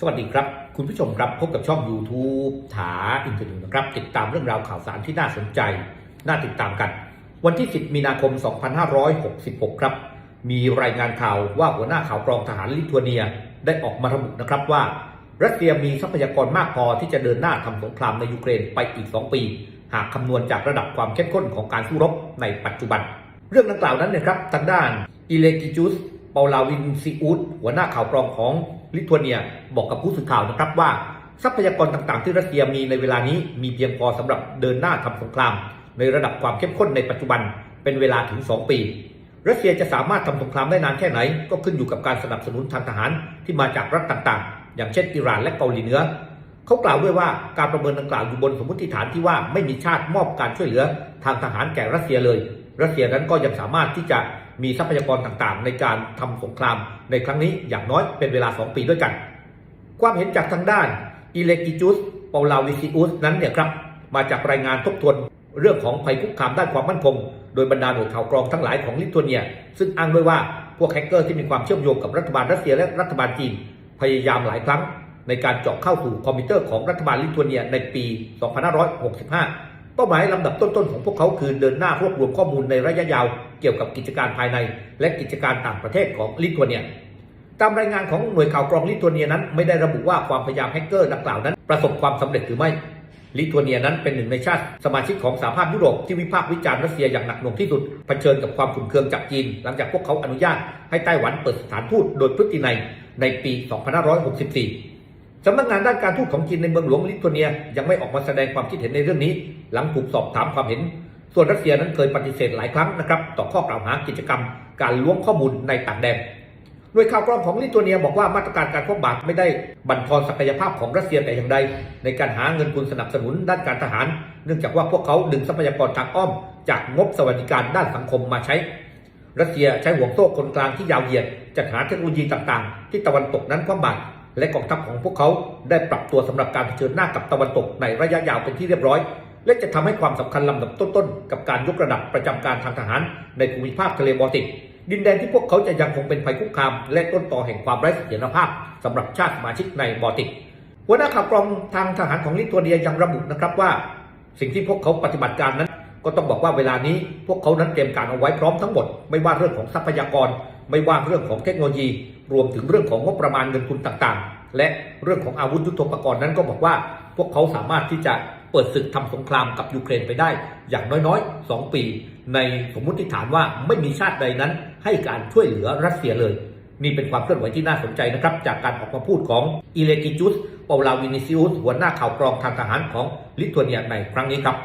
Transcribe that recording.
สวัสดีครับ คุณผู้ชมครับพบกับช่อง YouTube ถาอินเทอร์เน็ตนะครับ ติดตามเรื่องราวข่าวสารที่น่าสนใจ น่าติดตามกัน วันที่ 10 มีนาคม 2566 ครับ มีรายงานข่าวว่าหัวหน้าข่าวกรองทหารลิทัวเนียได้ออกมาระบุนะครับว่า รัสเซียมีทรัพยากรมากพอที่จะเดินหน้าทำสงครามในยูเครนไปอีก 2 ปี หากคำนวณจากระดับความเข้มข้นของการสู้รบในปัจจุบัน เรื่องดังกล่าวนั้นนี่ยครับทางด้านอิเลกิจูสเปาลาวินซิอุสหัวหน้าข่าวกรองของ ลิทัวเนียบอกกับผู้สื่อข่าวนะครับว่า ทรัพยากรต่างๆ ที่รัสเซียมีในเวลานี้มีเพียงพอสำหรับเดินหน้าทำสงคราม ในระดับความเข้มข้นในปัจจุบันเป็นเวลาถึง 2 ปี รัสเซียจะสามารถทำสงครามได้นานแค่ไหน ก็ขึ้นอยู่กับการสนับสนุนทางทหารที่มาจากรัฐต่างๆ อย่างเช่นอิหร่านและเกาหลีเหนือเขากล่าวด้วยว่าการประเมินดังกล่าวอยู่บนสมมติฐานที่ว่าไม่มีชาติมอบการช่วยเหลือทางทหารแก่รัสเซียเลย รัสเซียนั้นก็ยังสามารถที่จะ มีทรัพยากรต่างๆ ในการทำสงครามในครั้งนี้อย่างน้อยเป็นเวลา 2 ปีด้วยกัน ความเห็นจากทางด้านอิเลกิจุสเปาลาวิซิอุสนั้นเนี่ยครับมาจากรายงานทบทวนเรื่องของภัยคุกคามด้านความมั่นคง โดยบรรดาหน่วยข่าวกรองทั้งหลายของลิทัวเนีย ซึ่งอ้างด้วยว่าพวกแฮกเกอร์ที่มีความเชื่อมโยงกับรัฐบาลรัสเซียและรัฐบาลจีน พยายามหลายครั้งในการเจาะเข้าสู่คอมพิวเตอร์ของรัฐบาลลิทัวเนียในปี 2565 เป้าหมายลำดับต้นๆของพวกเขาคือเดินหน้ารวบรวมข้อมูลในระยะยาว เกี่ยวกับกิจการภายใน และกิจการต่างประเทศของลิทัวเนีย ตามรายงานของหน่วยข่าวกรองลิทัวเนียนั้น ไม่ได้ระบุว่าความพยายามแฮกเกอร์ดังกล่าวนั้น ประสบความสำเร็จหรือไม่ลิทัวเนียนั้นเป็นหนึ่งในชาติสมาชิกของสหภาพยุโรปที่วิพากษ์วิจารณ์รัสเซียอย่างหนักหน่วงที่สุดเผชิญกับความขุ่นเคืองจากจีน หลังจากพวกเขาอนุญาตให้ไต้หวันเปิดสถานทูตโดยพฤตินัยในปี 2564 สำนักงานด้านการทูตของจีนในเมืองหลวงลิทัวเนียยังไม่ออกมาแสดงความคิดเห็นในเรื่องนี้ หลังถูกสอบถามความเห็น ส่วนรัสเซียนั้นเคยปฏิเสธหลายครั้งนะครับต่อข้อกล่าวหากิจกรรม การล้วงข้อมูลในต่างแดนโดยข่าวกรองของลิทัวเนียบอกว่ามาตรการการคว่ำบาตรไม่ได้บั่นทอนศักยภาพของรัสเซียแต่อย่างใด ในการหาเงินทุนสนับสนุนด้านการทหาร เนื่องจากว่าพวกเขาดึงทรัพยากรทางอ้อม จากงบสวัสดิการด้านสังคมมาใช้ รัสเซียใช้ห่วงโซ่คนกลางที่ยาวเหยียดจัดหาเทคโนโลยีต่างๆ ที่ตะวันตกนั้นคว่ำบาตร และกองทัพของพวกเขาได้ปรับตัวสำหรับการเผชิญหน้ากับตะวันตกในระยะยาวเป็นที่เรียบร้อย และจะทำให้ความสำคัญลำดับต้นๆ กับการยกระดับประจำการทางทหารในภูมิภาคทะเลบอลติก ดินแดนที่พวกเขาจะยังคงเป็นภัยคุกคาม และต้นต่อแห่งความไร้เสถียรภาพสำหรับชาติสมาชิกในบอลติก หัวหน้าข่าวกรองทางทหารของลิทัวเนียยังระบุนะครับว่า สิ่งที่พวกเขาปฏิบัติการนั้น ก็ต้องบอกว่าเวลานี้พวกเขานั้นเตรียมการเอาไว้พร้อมทั้งหมด ไม่ว่าเรื่องของทรัพยากร ไม่ว่าเรื่องของเทคโนโลยี รวมถึงเรื่องของงบประมาณเงินทุนต่างๆ และเรื่องของอาวุธยุทโธปกรณ์นั้นก็บอกว่า พวกเขาสามารถที่จะเปิดศึกทำสงครามกับยูเครนไปได้ อย่างน้อยๆ 2 ปี ในสมมติฐานว่าไม่มีชาติใดนั้น ให้การช่วยเหลือรัสเซียเลย นี่เป็นความเคลื่อนไหวที่น่าสนใจนะครับ จากการออกมาพูดของอิเลกิจุสเปาลาวินิซิอุสหัวหน้าข่าวกรองทางทหารของลิทัวเนียในครั้งนี้ครับ